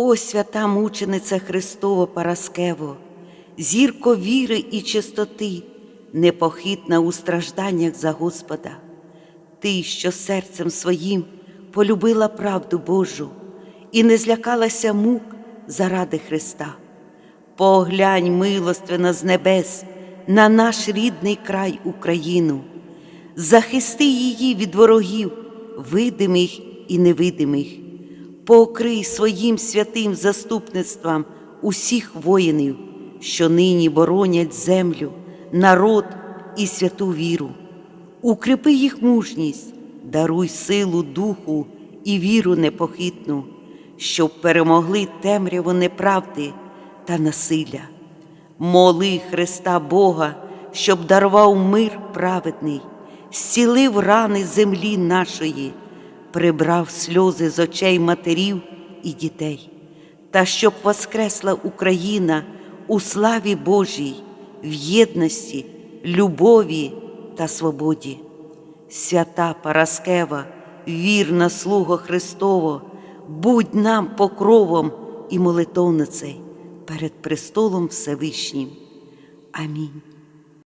О свята мучениця Христова Параскево, зірко віри і чистоти, непохитна у стражданнях за Господа, ти, що серцем своїм полюбила правду Божу і не злякалася мук заради Христа. Поглянь милостивно з небес на наш рідний край Україну, захисти її від ворогів, видимих і невидимих, покрий своїм святим заступництвом усіх воїнів, що нині боронять землю, народ і святу віру. Укріпи їх мужність, даруй силу духу і віру непохитну, щоб перемогли темряву неправди та насилля. Моли Христа Бога, щоб дарував мир праведний, зцілив рани землі нашої, прибрав сльози з очей матерів і дітей, та щоб воскресла Україна у славі Божій, в єдності, любові та свободі. Свята Параскева, вірна слуга Христово, будь нам покровом і молитовницею перед престолом Всевишнім. Амінь.